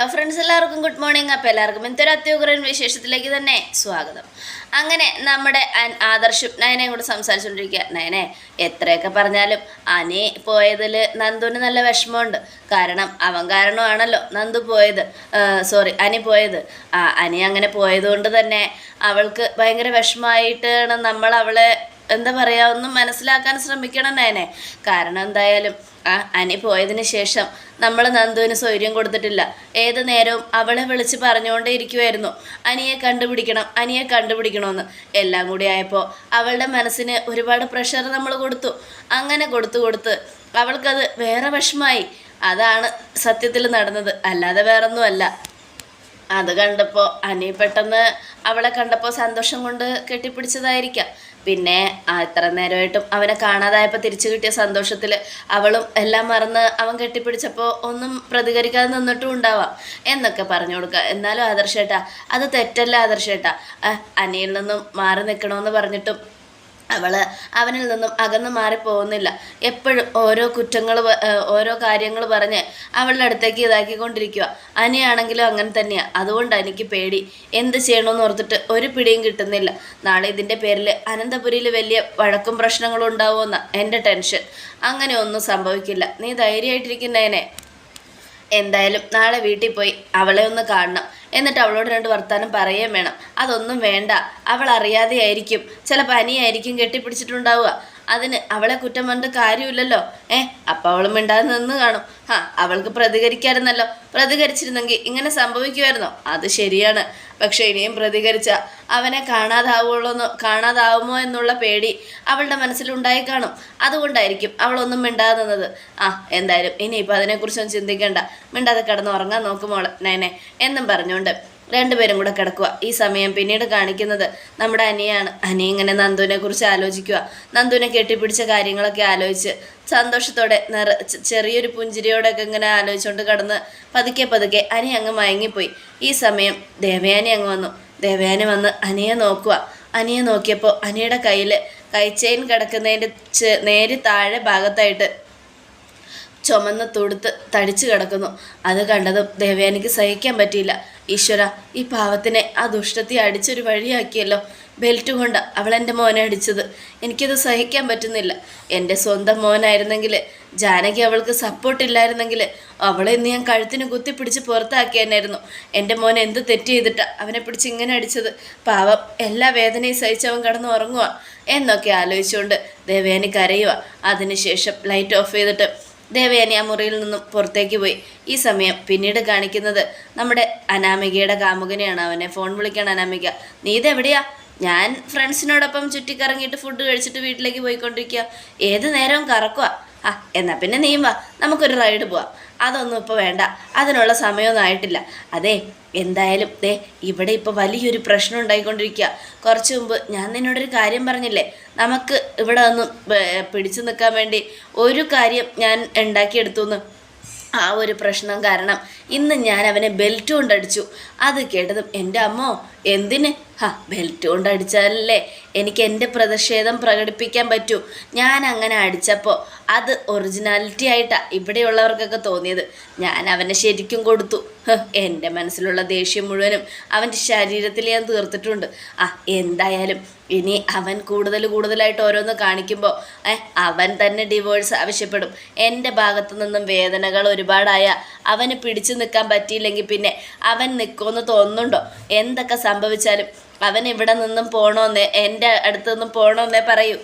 Hello friends എല്ലാവർക്കും good morning അപ്പോൾ എല്ലാവർക്കും ഇന്നത്തെ അത്യുഗ്രൻ വിശേഷത്തിലേക്ക് തന്നെ സ്വാഗതം. അങ്ങനെ നമ്മുടെ ആദർശും നയനയും കൂടെ സംസാരിച്ചുകൊണ്ടിരിക്കുക നയനെ എത്രയൊക്കെ പറഞ്ഞാലും അനി പോയതിൽ നന്ദുവിന് നല്ല വിഷമമുണ്ട്. കാരണം അവൻ കാരണമാണല്ലോ നന്ദു പോയത്. സോറി അനി പോയത്. അനി അങ്ങനെ പോയതുകൊണ്ട് തന്നെ അവൾക്ക് ഭയങ്കര വിഷമമായിട്ടാണ് നമ്മൾ അവളെ എന്താ പറയുക ഒന്ന് മനസ്സിലാക്കാൻ ശ്രമിക്കണം നേനെ കാരണം എന്തായാലും ആ അനി പോയതിന് ശേഷം നമ്മൾ നന്ദുവിന് സ്വൈര്യം കൊടുത്തിട്ടില്ല. ഏത് നേരവും അവളെ വിളിച്ച് പറഞ്ഞുകൊണ്ടേ ഇരിക്കുമായിരുന്നു അനിയെ കണ്ടുപിടിക്കണം അനിയെ കണ്ടുപിടിക്കണമെന്ന് എല്ലാം കൂടി ആയപ്പോൾ അവളുടെ മനസ്സിന് ഒരുപാട് പ്രഷർ നമ്മൾ കൊടുത്തു. അങ്ങനെ കൊടുത്തു കൊടുത്ത് അവൾക്കത് വേറെ വിഷമായി. അതാണ് സത്യത്തിൽ നടന്നത്. അല്ലാതെ വേറൊന്നുമല്ല. അത് കണ്ടപ്പോൾ അനി പെട്ടെന്ന് അവളെ കണ്ടപ്പോൾ സന്തോഷം കൊണ്ട് കെട്ടിപ്പിടിച്ചതായിരിക്കാം. പിന്നെ ആ ഇത്ര നേരമായിട്ടും അവനെ കാണാതായപ്പോൾ തിരിച്ചു കിട്ടിയ സന്തോഷത്തിൽ അവളും എല്ലാം മറന്ന് അവൻ കെട്ടിപ്പിടിച്ചപ്പോൾ ഒന്നും പ്രതികരിക്കാതെ നിന്നിട്ടും ഉണ്ടാവാം എന്നൊക്കെ പറഞ്ഞു കൊടുക്കുക. എന്നാലും ആദർശേട്ടാ അത് തെറ്റല്ല ആദർശേട്ടാ അനിയിൽ നിന്നും മാറി നിൽക്കണമെന്ന് പറഞ്ഞിട്ടും അവൾ അവനിൽ നിന്നും അകന്നു മാറിപ്പോകുന്നില്ല. എപ്പോഴും ഓരോ കുറ്റങ്ങൾ ഓരോ കാര്യങ്ങൾ പറഞ്ഞ് അവളുടെ അടുത്തേക്ക് ഇതാക്കിക്കൊണ്ടിരിക്കുക അനിയാണെങ്കിലും അങ്ങനെ തന്നെയാണ് അതുകൊണ്ട് എനിക്ക് പേടി. എന്ത് ചെയ്യണമെന്ന് ഓർത്തിട്ട് ഒരു പിടിയും കിട്ടുന്നില്ല. നാളെ ഇതിന്റെ പേരിൽ അനന്തപുരിയിൽ വലിയ വഴക്കും പ്രശ്നങ്ങളും ഉണ്ടാവുമെന്ന എന്റെ ടെൻഷൻ. അങ്ങനെ ഒന്നും സംഭവിക്കില്ല. നീ ധൈര്യമായിട്ടിരിക്കുന്നതിനെ എന്തായാലും നാളെ വീട്ടിൽ പോയി അവളെ ഒന്ന് കാണണം. എന്നിട്ട് അവളോട് രണ്ട് വർത്താനം പറയുകയും വേണം. അതൊന്നും വേണ്ട. അവൾ അറിയാതെയായിരിക്കും. ചില പനിയായിരിക്കും കെട്ടിപ്പിടിച്ചിട്ടുണ്ടാവുക. അതിന് അവളെ കുറ്റം പറഞ്ഞിട്ട് കാര്യമില്ലല്ലോ. ഏ അപ്പം അവളും മിണ്ടാതെ നിന്ന് കാണും. ആ അവൾക്ക് പ്രതികരിക്കായിരുന്നല്ലോ. പ്രതികരിച്ചിരുന്നെങ്കിൽ ഇങ്ങനെ സംഭവിക്കുമായിരുന്നോ? അത് ശരിയാണ്. പക്ഷെ ഇനിയും പ്രതികരിച്ച അവനെ കാണാതാവുള്ളൂ കാണാതാവുമോ എന്നുള്ള പേടി അവളുടെ മനസ്സിലുണ്ടായി കാണും. അതുകൊണ്ടായിരിക്കും അവളൊന്നും മിണ്ടാതെ നിന്നത്. ആ എന്തായാലും ഇനിയിപ്പോൾ അതിനെക്കുറിച്ചൊന്നും ചിന്തിക്കേണ്ട. മിണ്ടാതെ കിടന്ന് ഉറങ്ങാൻ നോക്കുമോളെ നൈനെ എന്നും പറഞ്ഞുകൊണ്ട് രണ്ടുപേരും കൂടെ കിടക്കുക. ഈ സമയം പിന്നീട് കാണിക്കുന്നത് നമ്മുടെ അനിയാണ്. അനി ഇങ്ങനെ നന്ദുവിനെ കുറിച്ച് ആലോചിക്കുക. നന്ദുവിനെ കെട്ടിപ്പിടിച്ച കാര്യങ്ങളൊക്കെ ആലോചിച്ച് സന്തോഷത്തോടെ നിറ ചെറിയൊരു പുഞ്ചിരിയോടൊക്കെ ഇങ്ങനെ ആലോചിച്ചുകൊണ്ട് കടന്ന് പതുക്കെ പതുക്കെ അനി അങ്ങ് മയങ്ങിപ്പോയി. ഈ സമയം ദേവയാനി അങ്ങ് വന്നു. ദേവയാനി വന്ന് അനിയെ നോക്കുക. അനിയെ നോക്കിയപ്പോൾ അനിയുടെ കയ്യിൽ കൈച്ചെയിൻ കിടക്കുന്നതിന്റെ നേരെ നേരി താഴെ ഭാഗത്തായിട്ട് ചുമന്ന് തൊടുത്ത് തടിച്ചു കിടക്കുന്നു. അത് കണ്ടതും ദേവയാനിക്ക് സഹിക്കാൻ പറ്റിയില്ല. ഈശ്വര ഈ പാവത്തിനെ ആ ദുഷ്ടത്തെ അടിച്ചൊരു വഴിയാക്കിയല്ലോ. ബെൽറ്റ് കൊണ്ട് അവൾ എന്റെ മോനെ അടിച്ചത്. എനിക്കത് സഹിക്കാൻ പറ്റുന്നില്ല. എന്റെ സ്വന്തം മോനായിരുന്നെങ്കിൽ ജാനകി അവൾക്ക് സപ്പോർട്ടില്ലായിരുന്നെങ്കിൽ അവളെ ഇന്ന് ഞാൻ കഴുത്തിന് കുത്തിപ്പിടിച്ച് പുറത്താക്കിയെന്നായിരുന്നു. എന്റെ മോൻ എന്ത് തെറ്റ് ചെയ്തിട്ടാ അവനെ പിടിച്ച് ഇങ്ങനെ അടിച്ചത്? പാവം എല്ലാ വേദനയും സഹിച്ചവൻ കിടന്ന് ഉറങ്ങുക എന്നൊക്കെ ആലോചിച്ചുകൊണ്ട് ദേവയാനി കരയുക അതിനുശേഷം ലൈറ്റ് ഓഫ് ചെയ്തിട്ട് ദേവയാനി ആ മുറിയിൽ നിന്നും പുറത്തേക്ക് പോയി. ഈ സമയം പിന്നീട് കാണിക്കുന്നത് നമ്മുടെ അനാമികയുടെ കാമുകനെയാണ്. അവനെ ഫോൺ വിളിക്കണം അനാമിക. നീ ഇതെവിടെയാ ഞാൻ ഫ്രണ്ട്സിനോടൊപ്പം ചുറ്റിക്കറങ്ങിയിട്ട് ഫുഡ് കഴിച്ചിട്ട് വീട്ടിലേക്ക് പോയിക്കൊണ്ടിരിക്കുക ഏത് നേരവും കറക്കുക ആ എന്നാൽ പിന്നെ നീയും വാ. നമുക്കൊരു റൈഡ് പോവാം. അതൊന്നും ഇപ്പോൾ വേണ്ട. അതിനുള്ള സമയമൊന്നും ആയിട്ടില്ല. അതെ എന്തായാലും ദേ ഇവിടെ ഇപ്പോൾ വലിയൊരു പ്രശ്നം ഉണ്ടായിക്കൊണ്ടിരിക്കുക കുറച്ച് മുമ്പ് ഞാൻ നിന്നോടൊരു കാര്യം പറഞ്ഞില്ലേ? നമുക്ക് ഇവിടെ ഒന്ന് പിടിച്ചു നിൽക്കാൻ വേണ്ടി ഒരു കാര്യം ഞാൻ ഉണ്ടാക്കിയെടുത്തു എന്ന് ആ ഒരു പ്രശ്നം കാരണം ഇന്ന് ഞാൻ അവനെ ബെൽറ്റ് കൊണ്ടടിച്ചു. അത് കേട്ടതും എന്റെ അമ്മോ എന്തിന്? ഹാ ബെൽറ്റ് കൊണ്ടടിച്ചാലല്ലേ എനിക്ക് എന്റെ പ്രതിഷേധം പ്രകടിപ്പിക്കാൻ പറ്റൂ. ഞാൻ അങ്ങനെ അടിച്ചപ്പോൾ അത് ഒറിജിനാലിറ്റി ആയിട്ടാണ് ഇവിടെയുള്ളവർക്കൊക്കെ തോന്നിയത്. ഞാൻ അവനെ ശരിക്കും കൊടുത്തു. എന്റെ മനസ്സിലുള്ള ദേഷ്യം മുഴുവനും അവന്റെ ശരീരത്തിൽ ഞാൻ തീർത്തിട്ടുണ്ട്. ആ എന്തായാലും ഇനി അവൻ കൂടുതൽ കൂടുതലായിട്ട് ഓരോന്ന് കാണിക്കുമ്പോൾ അവൻ തന്നെ ഡിവോഴ്സ് ആവശ്യപ്പെടും. എന്റെ ഭാഗത്തു നിന്നും വേദനകൾ ഒരുപാടായ അവന് പിടിച്ചു നിൽക്കാൻ പറ്റിയില്ലെങ്കിൽ പിന്നെ അവൻ നിൽക്കുമെന്ന് തോന്നുന്നുണ്ടോ? എന്തൊക്കെ സംഭവിച്ചാലും അവൻ ഇവിടെ നിന്നും പോകണമെന്നേ എന്റെ അടുത്തു നിന്നും പോകണമെന്നേ പറയൂ.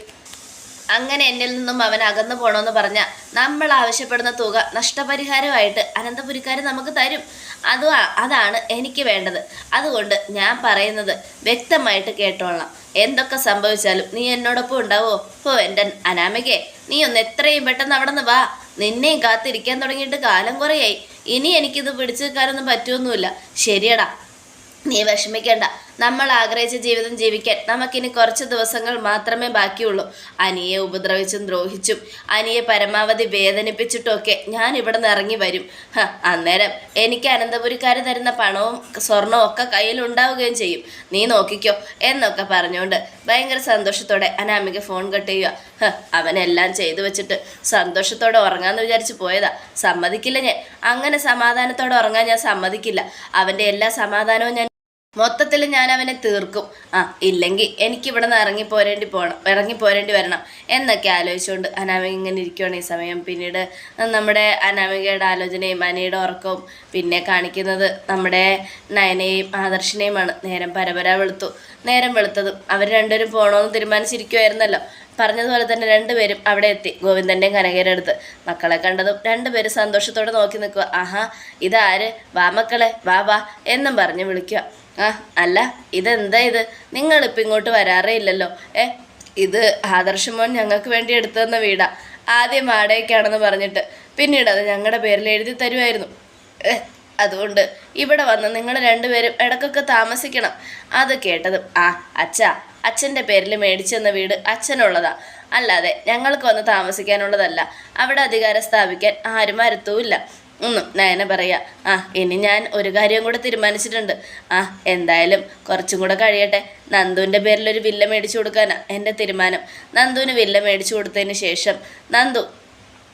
അങ്ങനെ എന്നിൽ നിന്നും അവൻ അകന്നു പോകണമെന്ന് പറഞ്ഞാൽ നമ്മൾ ആവശ്യപ്പെടുന്ന തുക നഷ്ടപരിഹാരമായിട്ട് അനന്തപുരിക്കാർ നമുക്ക് തരും. അത് അതാണ് എനിക്ക് വേണ്ടത്. അതുകൊണ്ട് ഞാൻ പറയുന്നത് വ്യക്തമായിട്ട് കേട്ടോളാം. എന്തൊക്കെ സംഭവിച്ചാലും നീ എന്നോടൊപ്പം ഉണ്ടാവോ? ഓ എന്റെ അനാമികെ നീ ഒന്ന് എത്രയും പെട്ടെന്ന് അവിടെ നിന്ന് വാ. നിന്നെയും കാത്തിരിക്കാൻ തുടങ്ങിയിട്ട് കാലം കുറയായി. ഇനി എനിക്കിത് പിടിച്ചു നിൽക്കാനൊന്നും പറ്റുമൊന്നുമില്ല ശരിയടാ. നീ വിഷമിക്കണ്ട. നമ്മൾ ആഗ്രഹിച്ച ജീവിതം ജീവിക്കാൻ നമുക്കിനി കുറച്ച് ദിവസങ്ങൾ മാത്രമേ ബാക്കിയുള്ളൂ. അനിയെ ഉപദ്രവിച്ചും ദ്രോഹിച്ചും അനിയെ പരമാവധി വേദനിപ്പിച്ചിട്ടൊക്കെ ഞാൻ ഇവിടെ നിന്ന് ഇറങ്ങി വരും. അന്നേരം എനിക്ക് അനന്തപുരിക്കാർ തരുന്ന പണവും സ്വർണവും ഒക്കെ കയ്യിലുണ്ടാവുകയും ചെയ്യും. നീ നോക്കിക്കോ എന്നൊക്കെ പറഞ്ഞുകൊണ്ട് ഭയങ്കര സന്തോഷത്തോടെ അനാമിക ഫോൺ കട്ട് ചെയ്യുക. അവനെല്ലാം ചെയ്തു വെച്ചിട്ട് സന്തോഷത്തോടെ ഉറങ്ങാന്ന് വിചാരിച്ച് പോയതാ. സമ്മതിക്കില്ല ഞാൻ. അങ്ങനെ സമാധാനത്തോടെ ഉറങ്ങാൻ ഞാൻ സമ്മതിക്കില്ല. അവന്റെ എല്ലാ സമാധാനവും ഞാൻ മൊത്തത്തിൽ ഞാൻ അവനെ തീർക്കും. ആ ഇല്ലെങ്കിൽ എനിക്ക് ഇവിടെ നിന്ന് ഇറങ്ങി പോരേണ്ടി പോകണം ഇറങ്ങി പോരേണ്ടി വരണം എന്നൊക്കെ ആലോചിച്ചുകൊണ്ട് അനാമിക ഇങ്ങനെ ഇരിക്കുകയാണ് ഈ സമയം. പിന്നീട് നമ്മുടെ അനാമികയുടെ ആലോചനയും അനിയുടെ ഉറക്കവും പിന്നെ കാണിക്കുന്നത് നമ്മുടെ നയനയും ആദർശിനെയുമാണ്. നേരം പരപര വെളുത്തു. നേരം വെളുത്തതും അവർ രണ്ടുപേരും പോകണമെന്ന് തീരുമാനിച്ചിരിക്കുമായിരുന്നല്ലോ പറഞ്ഞതുപോലെ തന്നെ രണ്ടുപേരും അവിടെ എത്തി ഗോവിന്ദന്റെയും കനകയുടെ അടുത്ത്. മക്കളെ കണ്ടതും രണ്ടുപേരും സന്തോഷത്തോടെ നോക്കി നിൽക്കുക ആഹാ ഇതാര്? വാ മക്കളെ വാ വാ എന്നും പറഞ്ഞ് വിളിക്കുക ആ അല്ല ഇതെന്താ ഇത്? നിങ്ങളിപ്പോൾ ഇങ്ങോട്ട് വരാറേ ഇല്ലല്ലോ. ഏ ഇത് ആദർശമോൻ ഞങ്ങൾക്ക് വേണ്ടി എടുത്തു തന്ന വീടാ. ആദ്യം വാടകയ്ക്കാണെന്ന് പറഞ്ഞിട്ട്. പിന്നീട് അത് ഞങ്ങളുടെ പേരിൽ എഴുതി തരുമായിരുന്നു അതുകൊണ്ട് ഇവിടെ വന്ന് നിങ്ങൾ രണ്ടുപേരും ഇടക്കൊക്കെ താമസിക്കണം. അത് കേട്ടതും ആ അച്ഛാ അച്ഛന്റെ പേരിൽ മേടിച്ചെന്ന വീട് അച്ഛനുള്ളതാ. അല്ലാതെ ഞങ്ങൾക്ക് വന്ന് താമസിക്കാനുള്ളതല്ല. അവിടെ അധികാരം സ്ഥാപിക്കാൻ ആരും വരുത്തുമില്ല ഒന്നും നയന പറയാ ആ ഇനി ഞാൻ ഒരു കാര്യം കൂടെ തീരുമാനിച്ചിട്ടുണ്ട്. ആ എന്തായാലും കുറച്ചും കൂടെ കഴിയട്ടെ. നന്ദുവിന്റെ പേരിൽ ഒരു വില്ല മേടിച്ചു കൊടുക്കാനാണ് എന്റെ തീരുമാനം. നന്ദുവിന് വില്ല മേടിച്ചു കൊടുത്തതിന് ശേഷം നന്ദു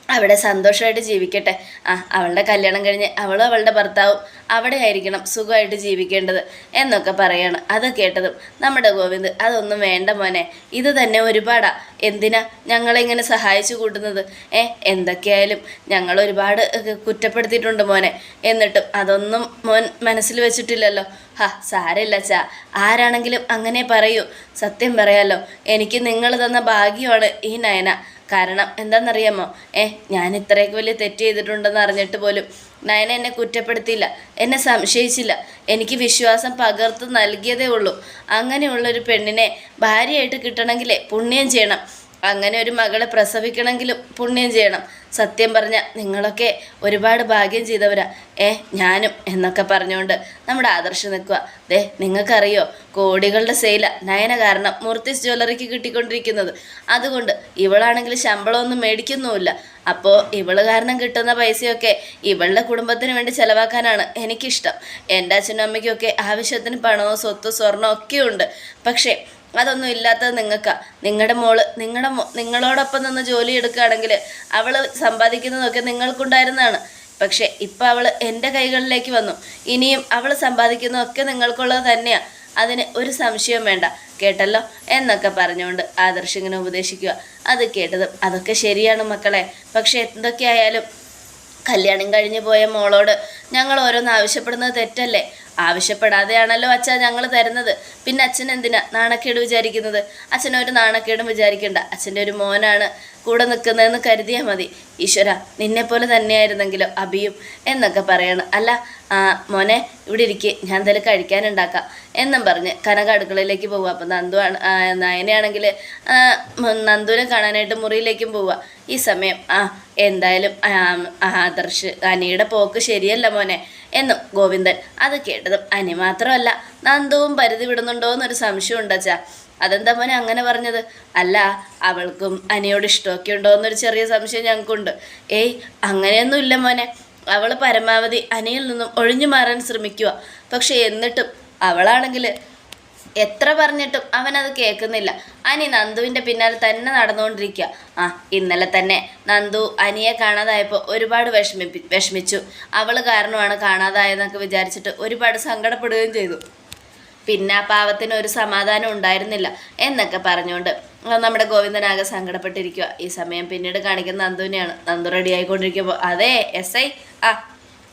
അവിടെ സന്തോഷമായിട്ട് ജീവിക്കട്ടെ. ആ അവളുടെ കല്യാണം കഴിഞ്ഞ് അവളും അവളുടെ ഭർത്താവും അവിടെ ആയിരിക്കണം സുഖമായിട്ട് ജീവിക്കേണ്ടത് എന്നൊക്കെ പറയാണ്. അത് കേട്ടതും നമ്മുടെ ഗോവിന്ദ് അതൊന്നും വേണ്ട മോനെ ഇത് തന്നെ ഒരുപാടാ. എന്തിനാ ഞങ്ങളിങ്ങനെ സഹായിച്ചു കൂട്ടുന്നത്? ഏ എന്തൊക്കെയായാലും ഞങ്ങൾ ഒരുപാട് കുറ്റപ്പെടുത്തിയിട്ടുണ്ട് മോനെ. എന്നിട്ടും അതൊന്നും മോൻ മനസ്സിൽ വെച്ചിട്ടില്ലല്ലോ. ഹാ സാരമില്ല ചാ ആരാണെങ്കിലും അങ്ങനെ പറയൂ. സത്യം പറയാലോ എനിക്ക് നിങ്ങൾ തന്ന ഭാഗ്യമാണ് ഈ നയന. കാരണം എന്താണെന്നറിയാമോ ഏ ഞാൻ ഇത്രയൊക്കെ വലിയ തെറ്റ് ചെയ്തിട്ടുണ്ടെന്ന് അറിഞ്ഞിട്ട് പോലും നയന എന്നെ കുറ്റപ്പെടുത്തിയില്ല എന്നെ സംശയിച്ചില്ല. എനിക്ക് വിശ്വാസം പകർത്ത് നൽകിയതേ ഉള്ളൂ. അങ്ങനെയുള്ളൊരു പെണ്ണിനെ ഭാര്യയായിട്ട് കിട്ടണമെങ്കിലേ പുണ്യം ചെയ്യണം. അങ്ങനെ ഒരു മകളെ പ്രസവിക്കണമെങ്കിലും പുണ്യം ചെയ്യണം. സത്യം പറഞ്ഞ നിങ്ങളൊക്കെ ഒരുപാട് ഭാഗ്യം ചെയ്തവരാ. ഏ ഞാനും എന്നൊക്കെ പറഞ്ഞുകൊണ്ട് നമ്മുടെ ആദർശം നിൽക്കുക ദേ നിങ്ങൾക്കറിയോ കോടികളുടെ സെയില നയന കാരണം മൂർത്തിസ് ജ്വല്ലറിക്ക് കിട്ടിക്കൊണ്ടിരിക്കുന്നത്. അതുകൊണ്ട് ഇവളാണെങ്കിൽ ശമ്പളമൊന്നും മേടിക്കുന്നുമില്ല. അപ്പോൾ ഇവൾ കാരണം കിട്ടുന്ന പൈസയൊക്കെ ഇവളുടെ കുടുംബത്തിന് വേണ്ടി ചെലവാക്കാനാണ് എനിക്കിഷ്ടം. എന്റെ അച്ഛനും അമ്മയ്ക്കൊക്കെ ആവശ്യത്തിന് പണമോ സ്വത്തും സ്വർണമോ ഒക്കെയുണ്ട്. പക്ഷേ അതൊന്നും ഇല്ലാത്തത് നിങ്ങൾക്കാ നിങ്ങളുടെ മോൾ നിങ്ങളുടെ നിങ്ങളോടൊപ്പം നിന്ന് ജോലി എടുക്കുകയാണെങ്കിൽ അവൾ സമ്പാദിക്കുന്നതൊക്കെ നിങ്ങൾക്കുണ്ടായിരുന്നതാണ്. പക്ഷേ ഇപ്പം അവൾ എന്റെ കൈകളിലേക്ക് വന്നു. ഇനിയും അവൾ സമ്പാദിക്കുന്നതൊക്കെ നിങ്ങൾക്കുള്ളത് തന്നെയാണ് അതിന് ഒരു സംശയവും വേണ്ട. കേട്ടല്ലോ? എന്നൊക്കെ പറഞ്ഞുകൊണ്ട് ആദർശ് ഇങ്ങനെ ഉപദേശിക്കുക. അത് കേട്ടതും അതൊക്കെ ശരിയാണ് മക്കളെ. പക്ഷെ എന്തൊക്കെയായാലും കല്യാണം കഴിഞ്ഞു പോയ മോളോട് ഞങ്ങൾ ഓരോന്ന് ആവശ്യപ്പെടുന്നത് തെറ്റല്ലേ? ആവശ്യപ്പെടാതെയാണല്ലോ അച്ഛാ ഞങ്ങൾ തരുന്നത്. പിന്നെ അച്ഛൻ എന്തിനാ നാണക്കേട് വിചാരിക്കുന്നത്? അച്ഛൻ ഒരു നാണക്കേടും വിചാരിക്കണ്ട. അച്ഛന്റെ ഒരു മോനാണ് കൂടെ നിൽക്കുന്നതെന്ന് കരുതിയാൽ മതി. ഈശ്വര നിന്നെപ്പോലെ തന്നെയായിരുന്നെങ്കിലും അഭിയും എന്നൊക്കെ പറയണം. അല്ല മോനെ ഇവിടെ ഇരിക്കെ. ഞാൻ എന്തായാലും കഴിക്കാനുണ്ടാക്കാം എന്നും പറഞ്ഞ് കനക അടുക്കളയിലേക്ക് പോവുക. അപ്പം നന്ദു ആണ് ആ, നയനയാണെങ്കിൽ നന്ദുവിനെ കാണാനായിട്ട് മുറിയിലേക്കും പോവുക. ഈ സമയം ആ എന്തായാലും ആദർശ് അനിയുടെ പോക്ക് ശരിയല്ല മോനെ. എന്നും ഗോവിന്ദൻ അത് കേട്ടതും അനി മാത്രമല്ല നന്ദവും പരിധി വിടുന്നുണ്ടോ എന്നൊരു സംശയം ഉണ്ടച്ചാ അതെന്താ മോനെ അങ്ങനെ പറഞ്ഞത്? അല്ല അവൾക്കും അനിയോട് ഇഷ്ടമൊക്കെ ഉണ്ടോ എന്നൊരു ചെറിയ സംശയം ഞങ്ങൾക്കുണ്ട്. ഏയ് അങ്ങനെയൊന്നും ഇല്ല മോനെ. അവൾ പരമാവധി അനിയിൽ നിന്നും ഒഴിഞ്ഞു മാറാൻ ശ്രമിക്കുക പക്ഷെ എന്നിട്ടും അവളാണെങ്കിൽ എത്ര പറഞ്ഞിട്ടും അവനത് കേൾക്കുന്നില്ല. അനി നന്ദുവിന്റെ പിന്നാലെ തന്നെ നടന്നുകൊണ്ടിരിക്കുക. ആ ഇന്നലെ തന്നെ നന്ദു അനിയെ കാണാതായപ്പോൾ ഒരുപാട് വിഷമിപ്പി വിഷമിച്ചു. അവൾ കാരണമാണ് കാണാതായതെന്നൊക്കെ വിചാരിച്ചിട്ട് ഒരുപാട് സങ്കടപ്പെടുകയും ചെയ്തു. പിന്നെ ആ പാവത്തിന് ഒരു സമാധാനം ഉണ്ടായിരുന്നില്ല എന്നൊക്കെ പറഞ്ഞുകൊണ്ട് നമ്മുടെ ഗോവിന്ദനാകെ സങ്കടപ്പെട്ടിരിക്കുക. ഈ സമയം പിന്നീട് കാണിക്കുന്ന നന്ദുവിനെയാണ്. നന്ദു റെഡി ആയിക്കൊണ്ടിരിക്കുമ്പോൾ അതെ എസ് ഐ ആ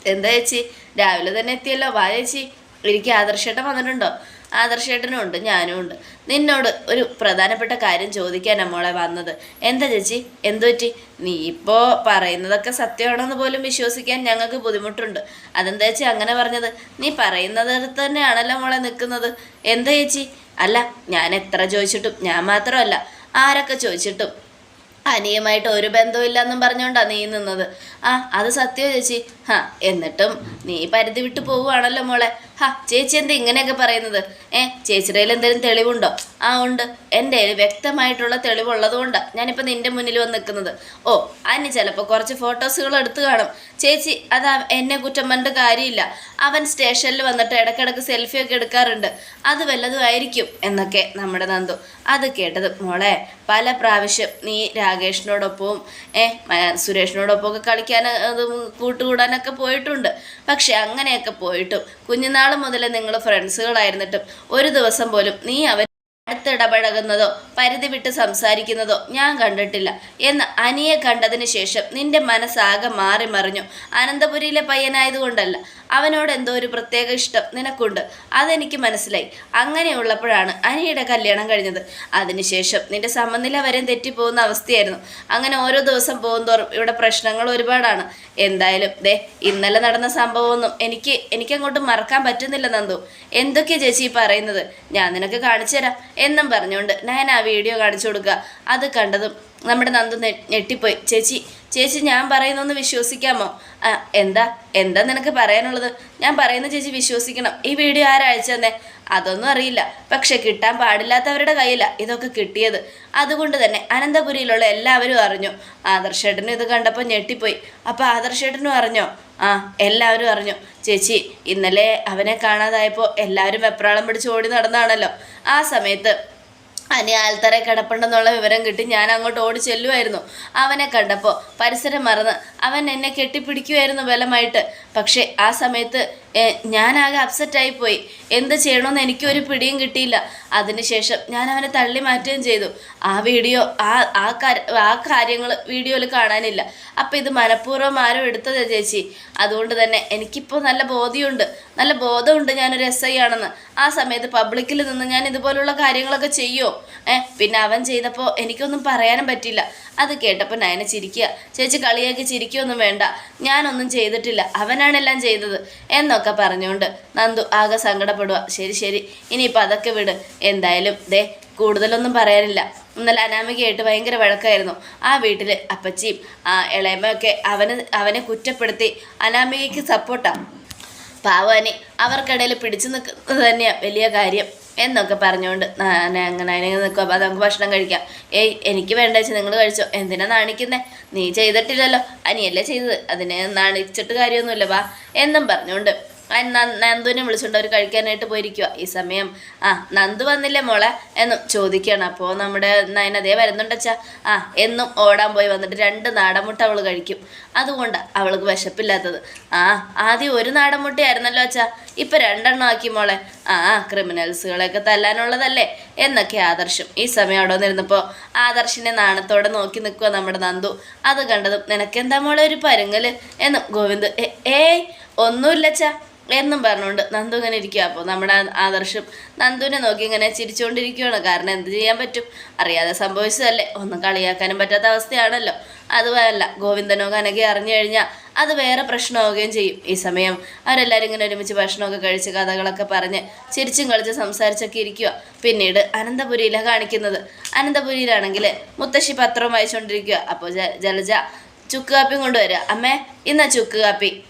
എന്താ ചേച്ചി? രാവിലെ തന്നെ എത്തിയല്ലോ. വാ ചേച്ചി. എനിക്ക് ആദർശേട്ടൻ വന്നിട്ടുണ്ടോ? ആദർശേട്ടനും ഉണ്ട് ഞാനും ഉണ്ട്. നിന്നോട് ഒരു പ്രധാനപ്പെട്ട കാര്യം ചോദിക്കാനാണ് മോളെ വന്നത്. എന്താ ചേച്ചി? എന്തു പറ്റി? നീ ഇപ്പോൾ പറയുന്നതൊക്കെ സത്യമാണെന്ന് പോലും വിശ്വസിക്കാൻ ഞങ്ങൾക്ക് ബുദ്ധിമുട്ടുണ്ട്. അതെന്താ ചേച്ചി അങ്ങനെ പറഞ്ഞത്? നീ പറയുന്നത് തന്നെയാണല്ലോ മോളെ നിൽക്കുന്നത്. എന്താ ചേച്ചി? അല്ല ഞാൻ എത്ര ചോദിച്ചിട്ടും ഞാൻ മാത്രമല്ല ആരൊക്കെ ചോദിച്ചിട്ടും അനിയുമായിട്ട് ഒരു ബന്ധമില്ലെന്നും പറഞ്ഞുകൊണ്ടാണ് നീ നിന്നത്. ആ അത് സത്യം ചേച്ചി. ഹാ എന്നിട്ടും നീ പരിധി വിട്ടു പോവുകയാണല്ലോ മോളെ. ഹാ ചേച്ചി എന്താ ഇങ്ങനെയൊക്കെ പറയുന്നത്? ഏ ചേച്ചിയുടെ കയ്യിൽ എന്തെങ്കിലും തെളിവുണ്ടോ? ആ ഉണ്ട്. എന്റെ കയ്യിൽ വ്യക്തമായിട്ടുള്ള തെളിവുള്ളത് കൊണ്ടാണ് ഞാനിപ്പോൾ നിന്റെ മുന്നിൽ വന്ന് നിൽക്കുന്നത്. ഓ അതിന് ചിലപ്പോൾ കുറച്ച് ഫോട്ടോസുകൾ എടുത്തു കാണും. ചേച്ചി അത് എന്നെ കുറ്റം പറഞ്ഞിട്ട് കാര്യമില്ല. അവൻ സ്റ്റേഷനിൽ വന്നിട്ട് ഇടയ്ക്കിടയ്ക്ക് സെൽഫിയൊക്കെ എടുക്കാറുണ്ട്. അത് വല്ലതും ആയിരിക്കും എന്നൊക്കെ നമ്മുടെ നന്ദു. അത് കേട്ടത് മോളെ പല പ്രാവശ്യം നീ രാകേഷിനോടൊപ്പവും ഏ സുരേഷിനോടൊപ്പമൊക്കെ കളിക്കാൻ അത് കൂട്ടുകൂടാനൊക്കെ പോയിട്ടുണ്ട്. പക്ഷെ അങ്ങനെയൊക്കെ പോയിട്ടും കുഞ്ഞുനാൾ മുതൽ നിങ്ങൾ ഫ്രണ്ട്സുകളായിരുന്നിട്ടും ഒരു ദിവസം പോലും നീ അവർ അടുത്തിടപഴകുന്നതോ പരിധി വിട്ട് സംസാരിക്കുന്നതോ ഞാൻ കണ്ടിട്ടില്ല എന്ന് അനിയെ കണ്ടതിന് ശേഷം നിന്റെ മനസ്സാകെ മാറി മറിഞ്ഞു. അനന്തപുരിയിലെ പയ്യനായതുകൊണ്ടല്ല. അവനോട് എന്തോ ഒരു പ്രത്യേക ഇഷ്ടം നിനക്കുണ്ട്. അതെനിക്ക് മനസ്സിലായി. അങ്ങനെയുള്ളപ്പോഴാണ് അനിയുടെ കല്യാണം കഴിഞ്ഞത്. അതിനുശേഷം നിന്റെ സമനില വരെ തെറ്റിപ്പോകുന്ന അവസ്ഥയായിരുന്നു. അങ്ങനെ ഓരോ ദിവസം പോകുന്തോറും ഇവിടെ പ്രശ്നങ്ങൾ ഒരുപാടാണ്. എന്തായാലും ദേ ഇന്നലെ നടന്ന സംഭവമൊന്നും എനിക്ക് എനിക്കങ്ങോട്ട് മറക്കാൻ പറ്റുന്നില്ല നന്ദു. എന്തൊക്കെയാ ചേച്ചി പറയുന്നത്? ഞാൻ നിനക്ക് കാണിച്ചു തരാം എന്നും പറഞ്ഞുകൊണ്ട് ഞാൻ ആ വീഡിയോ കാണിച്ചു കൊടുക്കുക. അത് കണ്ടതും നമ്മുടെ നന്ദു ഞെട്ടിപ്പോയി. ചേച്ചി ചേച്ചി ഞാൻ പറയുന്നൊന്ന് വിശ്വസിക്കാമോ? എന്താ? എന്താ നിനക്ക് പറയാനുള്ളത്? ഞാൻ പറയുന്ന ചേച്ചി വിശ്വസിക്കണം. ഈ വീഡിയോ ആരാ അയച്ചെന്നേ അതൊന്നും അറിയില്ല. പക്ഷെ കിട്ടാൻ പാടില്ലാത്തവരുടെ കയ്യില ഇതൊക്കെ കിട്ടിയത്. അതുകൊണ്ട് തന്നെ അനന്തപുരിയിലുള്ള എല്ലാവരും അറിഞ്ഞു. ആദർശേട്ടനും ഇത് കണ്ടപ്പോൾ ഞെട്ടിപ്പോയി. അപ്പോൾ ആദർശേട്ടനും അറിഞ്ഞോ? ആ എല്ലാവരും അറിഞ്ഞു. ചേച്ചി ഇന്നലെ അവനെ കാണാതായപ്പോൾ എല്ലാവരും വെപ്രാളം പിടിച്ച് ഓടി നടന്നാണല്ലോ. ആ സമയത്ത് അനി ആൽത്തറ കിടപ്പുണ്ടെന്നുള്ള വിവരം കിട്ടി ഞാൻ അങ്ങോട്ട് ഓടി ചെല്ലുമായിരുന്നു അവനെ കണ്ടപ്പോൾ പരിസരം മറന്ന് അവൻ എന്നെ കെട്ടിപ്പിടിക്കുമായിരുന്നു ബലമായിട്ട്. പക്ഷേ ആ സമയത്ത് ഞാനാകെ അപ്സെറ്റായി പോയി എന്ത് ചെയ്യണമെന്ന് എനിക്കൊരു പിടിയും കിട്ടിയില്ല. അതിനുശേഷം ഞാൻ അവനെ തള്ളി മാറ്റുകയും ചെയ്തു. ആ വീഡിയോ ആ ആ കാര്യങ്ങൾ വീഡിയോയിൽ കാണാനില്ല. അപ്പം ഇത് മനഃപൂർവം ആരും എടുത്തത് ചേച്ചി. അതുകൊണ്ട് തന്നെ എനിക്കിപ്പോൾ നല്ല ബോധ്യമുണ്ട്. നല്ല ബോധമുണ്ട് ഞാനൊരു എസ് ഐ ആണെന്ന്. ആ സമയത്ത് പബ്ലിക്കിൽ നിന്ന് ഞാൻ ഇതുപോലുള്ള കാര്യങ്ങളൊക്കെ ചെയ്യുമോ ഏഹ് പിന്നെ അവൻ ചെയ്തപ്പോൾ എനിക്കൊന്നും പറയാനും പറ്റില്ല. അത് കേട്ടപ്പോൾ നയന ചിരിക്കുക. ചേച്ചി കളിയാക്കി ചിരിക്കുകയൊന്നും വേണ്ട. ഞാനൊന്നും ചെയ്തിട്ടില്ല. അവനാണെല്ലാം ചെയ്തത്. എന്നൊക്കെ പറഞ്ഞുകൊണ്ട് നന്ദു ആകെ സങ്കടപ്പെടുക ശരി ശരി. ഇനിയിപ്പോൾ അതൊക്കെ വിട്. എന്തായാലും ദേ കൂടുതലൊന്നും പറയാനില്ല. ഇന്നലെ അനാമികയായിട്ട് ഭയങ്കര വഴക്കായിരുന്നു. ആ വീട്ടിൽ അപ്പച്ചിയും ആ ഇളയമ്മയൊക്കെ അവന് അവനെ കുറ്റപ്പെടുത്തി അനാമികയ്ക്ക് സപ്പോർട്ടാണ് പാവാനി അവർക്കിടയിൽ പിടിച്ചു നിൽക്കുന്നത് തന്നെയാണ് വലിയ കാര്യം എന്നൊക്കെ പറഞ്ഞുകൊണ്ട് അങ്ങനെ അതിനെ നിൽക്കുക അപ്പോൾ നമുക്ക് ഭക്ഷണം കഴിക്കാം. ഏയ് എനിക്ക് വേണ്ട വെച്ചാൽ നിങ്ങൾ കഴിച്ചോ. എന്തിനാ നാണിക്കുന്നേ? നീ ചെയ്തിട്ടില്ലല്ലോ. അനിയല്ലേ ചെയ്തത്. അതിനെ നാണിച്ചിട്ട് കാര്യമൊന്നുമില്ല വാ. എന്നും പറഞ്ഞുകൊണ്ട് നന്ദുവിനെ വിളിച്ചുകൊണ്ട് അവർ കഴിക്കാനായിട്ട് പോയിരിക്കുക ഈ സമയം ആ നന്ദു വന്നില്ലേ മോളെ? എന്നും ചോദിക്കുകയാണ് അപ്പോൾ നമ്മുടെ നയനതേ വരുന്നുണ്ടച്ചാ ആ എന്നും ഓടാൻ പോയി വന്നിട്ട് രണ്ട് നാടൻമുട്ട അവൾ കഴിക്കും. അതുകൊണ്ടാണ് അവൾക്ക് വിശപ്പില്ലാത്തത്. ആ ആദ്യം ഒരു നാടൻമുട്ടയായിരുന്നല്ലോ അച്ഛാ. ഇപ്പം രണ്ടെണ്ണം ആക്കി മോളെ. ആ ക്രിമിനൽസുകളെയൊക്കെ തല്ലാനുള്ളതല്ലേ? എന്നൊക്കെ ആദർശം. ഈ സമയം അവിടെ വന്നിരുന്നപ്പോൾ ആദർശിനെ നാണത്തോടെ നോക്കി നിൽക്കുക നമ്മുടെ നന്ദു. അത് കണ്ടതും നിനക്കെന്താ മോളെ ഒരു പരുങ്ങൽ എന്നും ഗോവിന്ദ് "ഏ- ഏയ് ഒന്നുമില്ലച്ചാ എന്നും പറഞ്ഞുകൊണ്ട് നന്ദു ഇങ്ങനെ ഇരിക്കുക അപ്പോൾ നമ്മുടെ ആദർശം നന്ദുവിനെ നോക്കി ഇങ്ങനെ ചിരിച്ചുകൊണ്ടിരിക്കുകയാണ് കാരണം എന്ത് ചെയ്യാൻ പറ്റും? അറിയാതെ സംഭവിച്ചതല്ലേ. ഒന്നും കളിയാക്കാനും പറ്റാത്ത അവസ്ഥയാണല്ലോ. അതുമല്ല ഗോവിന്ദനോ കനകി അറിഞ്ഞു കഴിഞ്ഞാൽ അത് വേറെ പ്രശ്നമാവുകയും ചെയ്യും. ഈ സമയം അവരെല്ലാവരും ഇങ്ങനെ ഒരുമിച്ച് ഭക്ഷണമൊക്കെ കഴിച്ച് കഥകളൊക്കെ പറഞ്ഞ് ചിരിച്ചും കളിച്ച് സംസാരിച്ചൊക്കെ ഇരിക്കുക പിന്നീട് അനന്തപുരിയിലാണ് കാണിക്കുന്നത്. അനന്തപുരിയിലാണെങ്കിൽ മുത്തശ്ശി പത്രം വായിച്ചുകൊണ്ടിരിക്കുക അപ്പോൾ ജലജ ചുക്ക് കാപ്പിയും കൊണ്ടുവരിക അമ്മേ ഇന്നാ ചുക്ക് കാപ്പി.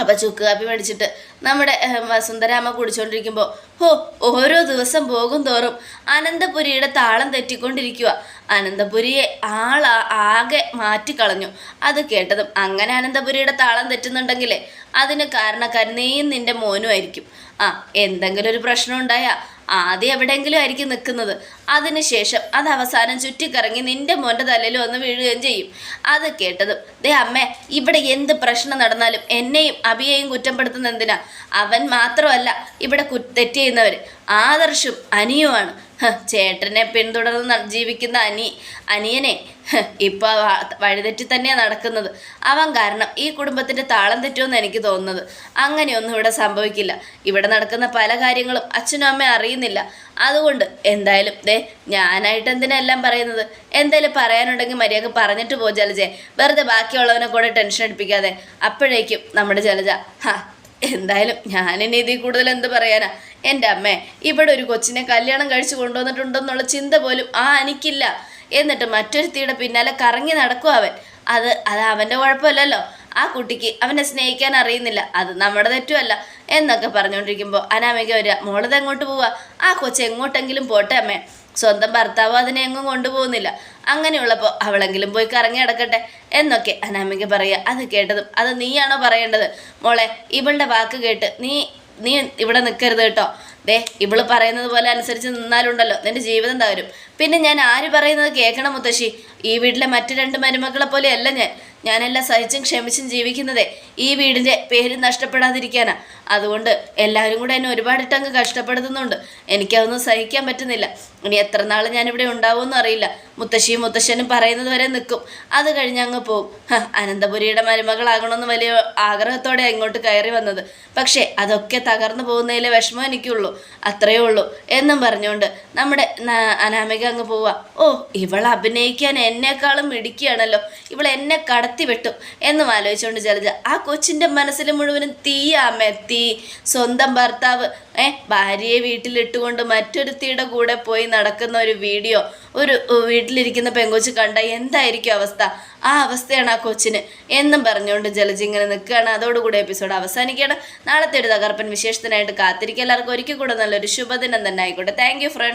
അപ്പം ചുക്ക് കാപ്പി മേടിച്ചിട്ട് നമ്മുടെ വസുന്ധരാമ കുടിച്ചുകൊണ്ടിരിക്കുമ്പോൾ ഹോ ഓരോ ദിവസം പോകും തോറും അനന്തപുരിയുടെ താളം തെറ്റിക്കൊണ്ടിരിക്കുക അനന്തപുരിയെ ആൾ ആകെ മാറ്റിക്കളഞ്ഞു. അത് കേട്ടതും അങ്ങനെ അനന്തപുരിയുടെ താളം തെറ്റുന്നുണ്ടെങ്കിലേ അതിന് കാരണക്കാരൻ നീയും നിന്റെ മോനും ആയിരിക്കും. ആ എന്തെങ്കിലും ഒരു പ്രശ്നം ഉണ്ടായാൽ ആദ്യം എവിടെയെങ്കിലും ആയിരിക്കും നിൽക്കുന്നത്. അതിനുശേഷം അത് അവസാനം ചുറ്റിക്കറങ്ങി നിന്റെ മോന്റെ തലയിൽ വന്ന് വീഴുകയും ചെയ്യും. അത് കേട്ടതും ദേ അമ്മേ ഇവിടെ എന്ത് പ്രശ്നം നടന്നാലും എന്നെയും അഭിയെയും കുറ്റപ്പെടുത്തുന്ന എന്തിനാ? അവൻ മാത്രമല്ല ഇവിടെ തെറ്റ് ചെയ്യുന്നവർ ആദർശും അനിയുമാണ്. ചേട്ടനെ പിന്തുടർന്ന് ജീവിക്കുന്ന അനി അനിയനെ ഇപ്പോൾ വഴിതെറ്റി തന്നെയാണ് നടക്കുന്നത്. അവൻ കാരണം ഈ കുടുംബത്തിന്റെ താളം തെറ്റുമെന്ന് എനിക്ക് തോന്നുന്നത്. അങ്ങനെയൊന്നും ഇവിടെ സംഭവിക്കില്ല. ഇവിടെ നടക്കുന്ന പല കാര്യങ്ങളും അച്ഛനും അമ്മയും അറിയുന്നില്ല. അതുകൊണ്ട് എന്തായാലും ദേ ഞാനായിട്ട് എന്തിനെല്ലാം പറയുന്നത്? എന്തായാലും പറയാനുണ്ടെങ്കിൽ മര്യാദ പറഞ്ഞിട്ട് പോ ജലജയെ. വെറുതെ ബാക്കിയുള്ളവനെ കൂടെ ടെൻഷൻ അടിപ്പിക്കാതെ. അപ്പോഴേക്കും നമ്മുടെ ജലജ ഹാ എന്തായാലും ഞാനിനി ഇതിൽ കൂടുതൽ എന്ത് പറയാനാ? എന്റെ അമ്മേ ഇവിടെ ഒരു കൊച്ചിനെ കല്യാണം കഴിച്ചു കൊണ്ടുവന്നിട്ടുണ്ടെന്നുള്ള ചിന്ത പോലും ആ എനിക്കില്ല എന്നിട്ട് മറ്റൊരുത്തിയുടെ പിന്നാലെ കറങ്ങി നടക്കും അവൻ. അത് അത് അവന്റെ കുഴപ്പമല്ലല്ലോ. ആ കുട്ടിക്ക് അവനെ സ്നേഹിക്കാൻ അറിയുന്നില്ല. അത് നമ്മുടെ തെറ്റുമല്ല എന്നൊക്കെ പറഞ്ഞുകൊണ്ടിരിക്കുമ്പോൾ അനാമിക വരിക മോളത് എങ്ങോട്ട് പോവുക ആ കൊച്ചു എങ്ങോട്ടെങ്കിലും പോട്ടെ അമ്മേ. സ്വന്തം ഭർത്താവ് അതിനെ എങ്ങും കൊണ്ടുപോകുന്നില്ല. അങ്ങനെയുള്ളപ്പോൾ അവളെങ്കിലും പോയി കറങ്ങി കിടക്കട്ടെ എന്നൊക്കെ അനാമിക പറയുക. അത് കേട്ടതും അത് നീയാണോ പറയേണ്ടത്? മോളെ ഇവളുടെ വാക്ക് കേട്ട് നീ നീ ഇവിടെ നിൽക്കരുത് കേട്ടോ. ദേ ഇവൾ പറയുന്നത് പോലെ അനുസരിച്ച് നിന്നാലുണ്ടല്ലോ. നിന്റെ ജീവിതം തകരും. പിന്നെ ഞാൻ ആര് പറയുന്നത് കേൾക്കണം മുത്തശ്ശി? ഈ വീട്ടിലെ മറ്റു രണ്ട് മരുമക്കളെ പോലെയല്ല ഞാൻ. ഞാനെല്ലാം സഹിച്ചും ക്ഷമിച്ചും ജീവിക്കുന്നതേ. ഈ വീടിന്റെ പേര് നഷ്ടപ്പെടാതിരിക്കാനാ. അതുകൊണ്ട് എല്ലാവരും കൂടെ എന്നെ ഒരുപാടിട്ടങ്ങ് കഷ്ടപ്പെടുത്തുന്നുണ്ട്. എനിക്കതൊന്നും സഹിക്കാൻ പറ്റുന്നില്ല. ഇനി എത്ര നാൾ ഞാനിവിടെ ഉണ്ടാവുമെന്നും അറിയില്ല. മുത്തശ്ശിയും മുത്തശ്ശനും പറയുന്നത് വരെ നിൽക്കും അത് കഴിഞ്ഞ് അങ്ങ് ഹ, അനന്തപുരിയുടെ മരുമകളാകണമെന്ന് വലിയ ആഗ്രഹത്തോടെ ഇങ്ങോട്ട് കയറി വന്നത്. പക്ഷേ അതൊക്കെ തകർന്നു പോകുന്നതിലെ വിഷമം എനിക്കുള്ളൂ. അത്രയേ ഉള്ളൂ. എന്നും പറഞ്ഞുകൊണ്ട് നമ്മുടെ അനാമിക അങ്ങ് പോവാ. ഓ ഇവൾ അഭിനയിക്കാൻ എന്നെക്കാളും മിടിക്കുകയാണല്ലോ ഇവൾ എന്നെ കടത്തി വെട്ടും എന്നും ആലോചിച്ചുകൊണ്ട് ജലജ ആ കൊച്ചിന്റെ മനസ്സിൽ മുഴുവനും തീയാമേ തീ സ്വന്തം ഭർത്താവ് ഏ ഭാര്യയെ വീട്ടിലിട്ടുകൊണ്ട് മറ്റൊരുത്തിയുടെ കൂടെ പോയി നടക്കുന്ന ഒരു വീഡിയോ ഒരു വീട്ടിലിരിക്കുന്ന പെങ്കൊച്ച് കണ്ട എന്തായിരിക്കും അവസ്ഥ? ആ അവസ്ഥയാണ് ആ കൊച്ചിന്. എന്നും പറഞ്ഞുകൊണ്ട് ജലജ ഇങ്ങനെ നിൽക്കുകയാണ്. അതോടുകൂടി എപ്പിസോഡ് അവസാനിക്കുകയാണ്. നാളത്തെ ഒരു തകർപ്പൻ വിശേഷത്തിനായിട്ട് കാത്തിരിക്കുക. എല്ലാവർക്കും ഒരിക്കൽ കൂടെ നല്ലൊരു ശുഭദിനം തന്നെ ആയിക്കോട്ടെ. Thank front